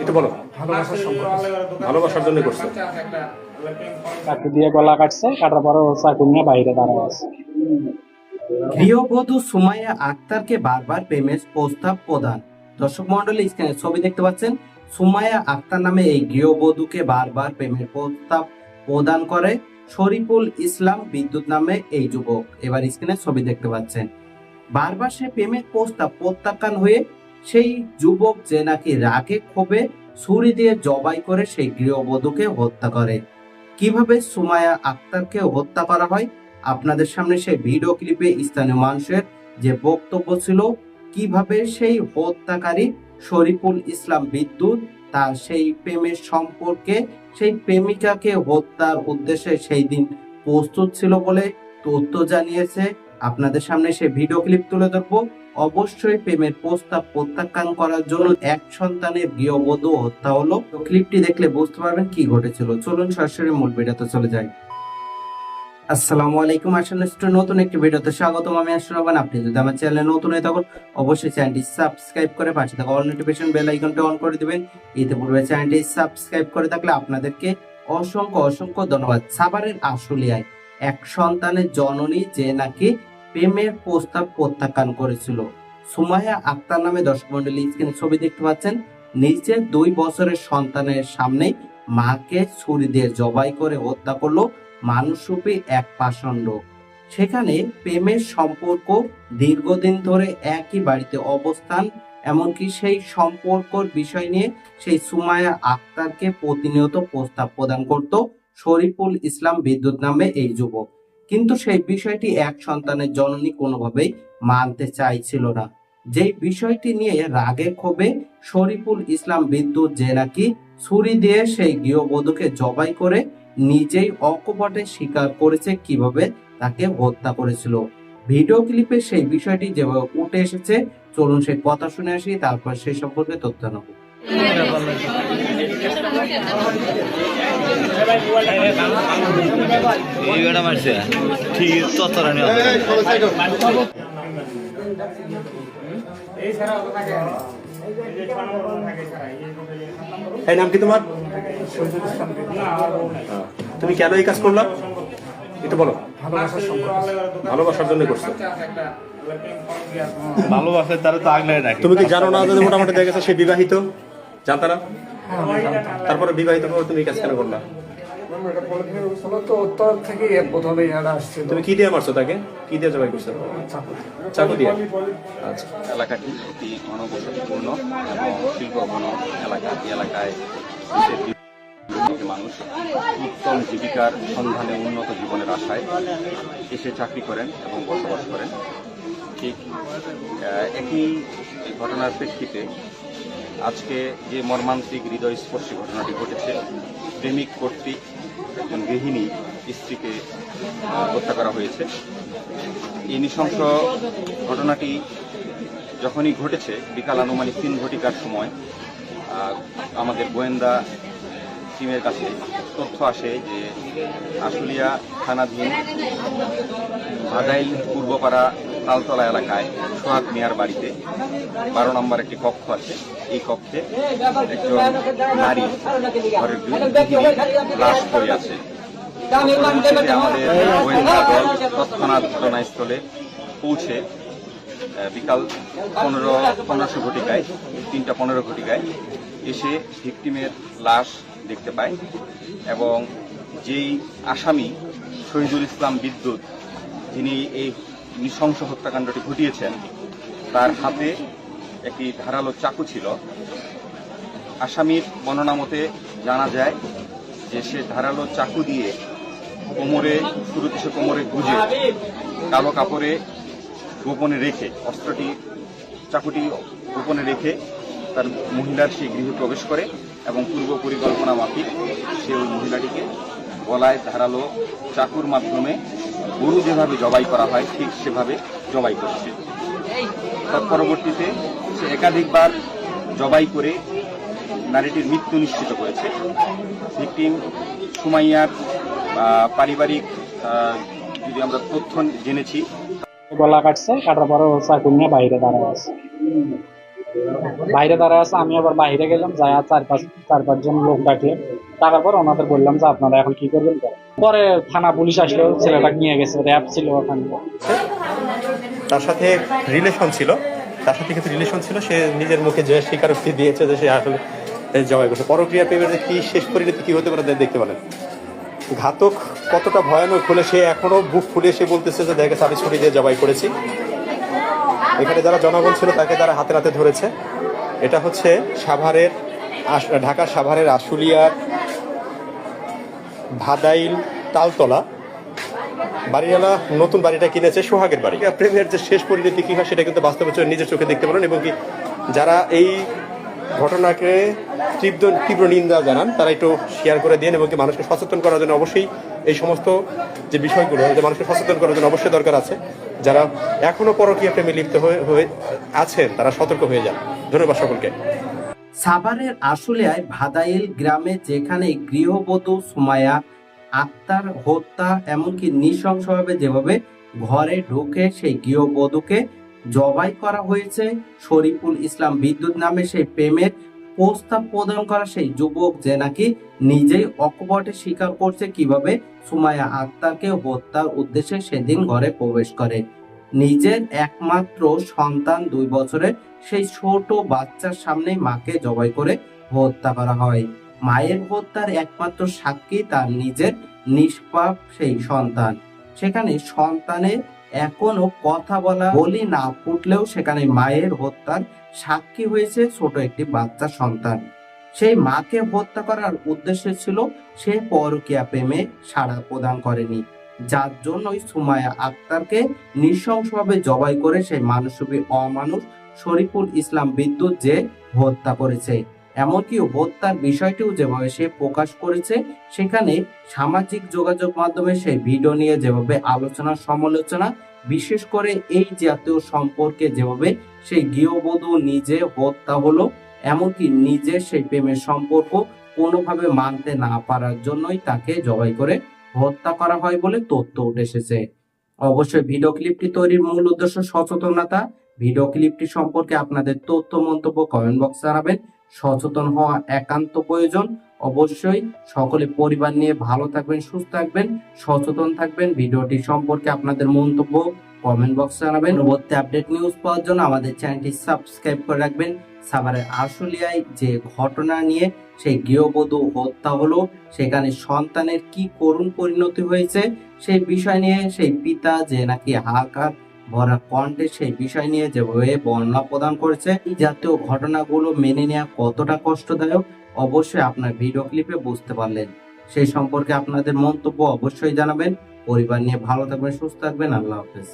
একটু বলো। ভালোবাসার সম্পর্ক ভালোবাসার জন্য করছ। চাকু দিয়ে গলা কাটছে কাটার পরে ও চাকু নিয়ে বাইরে দাঁড়ায় আছে। গৃহবধূ সুমাইয়া আক্তারকে বারবার প্রেমের প্রস্তাব প্রদান। দর্শক মন্ডলী স্ক্রিনে ছবি দেখতে পাচ্ছেন সুমাইয়া আক্তার নামে এই গৃহবধূকে বারবার প্রেমের প্রস্তাব প্রদান করে। শরীফুল ইসলাম বিদ্যুৎ নামে এই যুবক। এবার স্ক্রিনে ছবি দেখতে পাচ্ছেন বারবার সে প্রেমের প্রস্তাব প্রত্যাখ্যান হয়ে সেই যুবক যে নাকি রাগে ক্ষোভে ছুরি দিয়ে জবাই করে সেই গৃহবধূকে হত্যা করে। কীভাবে সুমাইয়া আক্তারকে হত্যা করা হয়? আপনাদের সামনে সেই ভিডিও ক্লিপে স্থানীয় মানুষের যে বক্তব্য ছিল, কীভাবে সেই হত্যাকারী শরীফুল ইসলাম বিদ্যুৎ তার সেই প্রেমের সম্পর্কে, সেই প্রেমিকাকে হত্যার উদ্দেশ্যে সেই দিন প্রস্তুত ছিল বলে তথ্য জানিয়েছে। আপনাদের সামনে সেই ভিডিও ক্লিপ তুলে ধরবো। অবশ্যই প্রেমের প্রস্তাব প্রত্যাখ্যান করার জন্য এক সন্তানের গৃহবধূ হত্যা হলো। ক্লিপটি দেখলে বুঝতে পারবেন কি ঘটেছিল। চলুন সরাসরি মূল ভিডিওতে চলে যাই। আসসালামু আলাইকুম আসলে নতুন একটি ভিডিওতে স্বাগতম। আমি আশরাফান আপনি যদি আমার চ্যানেলে নতুন হয়ে থাকুন, অবশ্যই চ্যানেলটি সাবস্ক্রাইব করে পাশে থাকা অল নোটিফিকেশন বেল আইকনটি অন করে দিবেন। এতে পূর্বে চ্যানেলটি সাবস্ক্রাইব করে থাকলে আপনাদেরকে অসংখ্য অসংখ্য ধন্যবাদ। সাভারের আশুলিয়ায় এক সন্তানের জননী যে নাকি প্রেমের প্রস্তাব প্রত্যাখ্যান করেছিল। সুমাইয়া আক্তার নামে দর্শক মন্ডলী স্ক্রিনে ছবি দেখতে পাচ্ছেন নিজের দুই বছরের সন্তানের সামনে মাকে ছুরি দিয়ে জবাই করে হত্যা করল মানুষরূপী এক পাষণ্ড। সেখানে প্রেমের সম্পর্ক দীর্ঘদিন ধরে একই বাড়িতে অবস্থান, এমনকি সেই সম্পর্কর বিষয় নিয়ে সেই সুমায়া আক্তারকে প্রতিনিয়ত প্রস্তাব প্রদান করত শরীফুল ইসলাম বিদ্যুৎ নামে এই যুবক। কিন্তু সেই বিষয়টি এক সন্তানের জননী কোনোভাবেই মানতে চাইছিল না। যেই বিষয়টি নিয়ে রাগে ক্ষোভে শরীফুল ইসলাম বিদ্যুৎ যে নাকি ছুরি দিয়ে সেই গৃহবধূকে জবাই করে নিজেই অকপটে স্বীকার করেছে কীভাবে তাকে হত্যা করেছিল। ভিডিও ক্লিপে সেই বিষয়টি যেভাবে উঠে এসেছে, চলুন সেই কথা শুনে আসি, তারপর সেই সম্পর্কে তথ্য নেব এই বেটা মারছে। ঠিক ততরা এই নাম কি তোমার। তুমি কেন এই কাজ করলা? একটু বলো। ভালোবাসার জন্য করছ। ভালোবাসে তারা তো আগলে রাখে। তুমি কি জানো না যে মোটামুটি দেখা গেছে সে বিবাহিত? জানতা না তারপরে বিবাহিত হয়ে তুমি কাজ কেন করলা? তো থেকে প্রথমে এরা আসছিল। তুমি কি দিয়ে মারছো তাকে? কি দিয়ে জবাই করছ? চাকু চাকু দিয়ে? আচ্ছা। এলাকাটি ঘনবসতিপূর্ণ এবং শিল্পঘন এলাকা এলাকায় মানুষ উত্তম জীবিকার সন্ধানে উন্নত জীবনের আশায় এসে চাকরি করেন এবং বসবাস করেন। ঠিক একই ঘটনার প্রেক্ষিতে আজকে যে মর্মান্তিক হৃদয়স্পর্শী ঘটনাটি ঘটেছে, প্রেমিক কর্তৃক একজন গৃহিণী স্ত্রীকে হত্যা করা হয়েছে। এই নৃশংস ঘটনাটি যখনই ঘটেছে, বিকাল আনুমানিক তিন ঘটিকার সময় আমাদের গোয়েন্দা টিমের কাছে তথ্য আসে যে আশুলিয়া থানাধীন আদাইল পূর্বপাড়া তালতলা এলাকায় সোহাগ মিয়ার বাড়িতে বারো নম্বর একটি কক্ষ আছে। এই কক্ষে একজন নারী ঘরের লাশ পড়ে আছে। আমাদের গোয়েন্দা তৎক্ষণাৎ ঘটনাস্থলে পৌঁছে বিকাল পনেরো, পনেরোশো ঘটিকায়, তিনটা পনেরো ঘটিকায় এসে ভিকটিমের লাশ দেখতে পায় এবং যেই আসামি শহীদুল ইসলাম বিদ্যুৎ, যিনি এই নৃশংস হত্যাকাণ্ডটি ঘটিয়েছেন। তার হাতে একটি ধারালো চাকু ছিল। আসামির বর্ণনা মতে জানা যায় যে সে ধারালো চাকু দিয়ে কোমরে শুরুতে কোমরে গুজে কালো কাপড়ে গোপনে রেখে, অস্ত্রটি, চাকুটি গোপনে রেখে তার মহিলার সেই গৃহে প্রবেশ করে এবং পূর্ব পরিকল্পনা মাফিক সে ওই মহিলাটিকে গলায় ধারালো চাকুর মাধ্যমে গরু যেভাবে জবাই করা হয়, ঠিক সেভাবে জবাই করছে। তার পরবর্তীতে সে একাধিকবার জবাই করে নারীটির মৃত্যু নিশ্চিত করেছে। ভিকটিম সুমাইয়ার পারিবারিক যদি আমরা তথ্য জেনেছি। গলা কাটছে, কাটার পরে চাকু নিয়ে বাইরে দাঁড়ায় আছে। বাইরে দাঁড়ায় আছে, আমি আবার বাইরে গেলাম যাই চার পাঁচ চার পাঁচজন লোক ডাকলে টাকার পর ওনাদের বললাম যে, আপনারা এখন কি করবেন? পরে থানা পুলিশ আসলো ছেলেটাকে নিয়ে গেছে, র্যাব ছিল ওখানে। তার সাথে রিলেশন ছিল। তার সাথে কিন্তু রিলেশন ছিল। সে নিজের মুখে যে স্বীকারোক্তি দিয়েছে যে সে আসলে জবাই করছে। পরক্রিয়া প্রেমের কি শেষ পরিণতি কি হতে পারে দেখতে পারেন। ঘাতক কতটা ভয়ানক হলে সে এখনও বুক ফুলে সে বলতেছে যে দেখে আমি ছুরি দিয়ে জবাই করেছি। এখানে যারা জনগণ ছিল তাকে তারা হাতে হাতে ধরেছে। এটা হচ্ছে সাভারের আশ- ঢাকা সাভারের আশুলিয়ার ভাদাইল তালতলা। বাড়িওয়ালা নতুন বাড়িটা কিনেছে সোহাগের বাড়ি। প্রেমের যে শেষ পরিণতি কি হয় সেটা কিন্তু বাস্তবে নিজের চোখে দেখতে পারেন এবং কি যারা এই ঘটনাকে তীব্র তীব্র নিন্দা জানান তারা একটু শেয়ার করে দিন এবং কি মানুষকে সচেতন করার জন্য অবশ্যই এই সমস্ত যে বিষয়গুলো, যে মানুষকে সচেতন করার জন্য অবশ্যই দরকার আছে। যারা এখনও পরকীয়া প্রেমে লিপ্ত হয়ে আছেন, তারা সতর্ক হয়ে যান। ধন্যবাদ সকলকে। সাভারের আশুলিয়ায় ভাদাইল গ্রামে যেখানে গৃহবধূ সুমায়া আত্মার হত্যা, এমনকি নৃশংসভাবে যেভাবে ঘরে ঢুকে সেই গৃহবধূকে জবাই করা হয়েছে, শরীফুল ইসলাম বিদ্যুৎ নামে সেই প্রেমের প্রস্তাব প্রদান করা সেই যুবক যে নাকি নিজেই অকপটে স্বীকার করছে কীভাবে সুমায়া আক্তারকে হত্যার উদ্দেশ্যে সেদিন ঘরে প্রবেশ করে। নিজের একমাত্র সন্তান দুই বছরের সেই ছোট বাচ্চার সামনে মাকে জবাই করে হত্যা করা হয়। মায়ের হত্যার একমাত্র সাক্ষী তার নিজের নিষ্পাপ সেই সন্তান। সেখানে সন্তানের এখনও কথা বলা বলি না ফুটলেও সেখানে মায়ের হত্যার সাক্ষী হয়েছে ছোট একটি বাচ্চা সন্তান। সেই মাকে হত্যা করার উদ্দেশ্য ছিল সে পরকীয়া প্রেমে সাড়া প্রদান করেনি, যার জন্যই সুমায়া আক্তারকে নৃশংসভাবে জবাই করে সেই মানসবী অমানুষ শরীফুল ইসলাম বিদ্যুৎ যে হত্যা করেছে। এমনকি হত্যার বিষয়টিও যেভাবে সে প্রকাশ করেছে, সেখানে সামাজিক যোগাযোগ মাধ্যমে সেই ভিডিও নিয়ে যেভাবে আলোচনা, সমালোচনা বিশেষ করে এই জাতীয় সম্পর্কে যেভাবে সেই গৃহবধূ নিজে হত্যা হলো, এমনকি নিজে সেই প্রেমের সম্পর্ক কোনোভাবে মানতে না পারার জন্যই তাকে জবাই করে হত্যা করা হয় বলে তথ্য উঠে এসেছে। অবশ্যই ভিডিও ক্লিপটি তৈরির মূল উদ্দেশ্য সচেতনতা। ভিডিও ক্লিপটি সম্পর্কে আপনাদের তথ্য মন্তব্য কমেন্ট বক্সে জানাবেন। সচেতন হওয়া একান্ত প্রয়োজন। অবশ্যই সকলে পরিবার নিয়ে ভালো থাকবেন, সুস্থ থাকবেন, সচেতন থাকবেন। ভিডিওটি সম্পর্কে আপনাদের মন্তব্য কমেন্ট বক্সে জানাবেন। পরবর্তী আপডেট নিউজ পাওয়ার জন্য আমাদের চ্যানেলটি সাবস্ক্রাইব করে রাখবেন। সাভারের আশুলিয়ায় যে ঘটনা নিয়ে সেই গৃহবধূ হত্যা হলো, সেখানে সন্তানের কি করুণ পরিণতি হয়েছে, সেই বিষয় নিয়ে সেই পিতা যে নাকি হাহাকার ভরা কণ্ঠে সেই বিষয় নিয়ে যেভাবে বর্ণনা প্রদান করেছে জাতীয় ঘটনাগুলো মেনে নেওয়া কতটা কষ্টদায়ক, অবশ্যই আপনার ভিডিও ক্লিপে বুঝতে পারলেন। সেই সম্পর্কে আপনাদের মন্তব্য অবশ্যই জানাবেন। পরিবার নিয়ে ভালো থাকবেন, সুস্থ থাকবেন। আল্লাহ হাফেজ।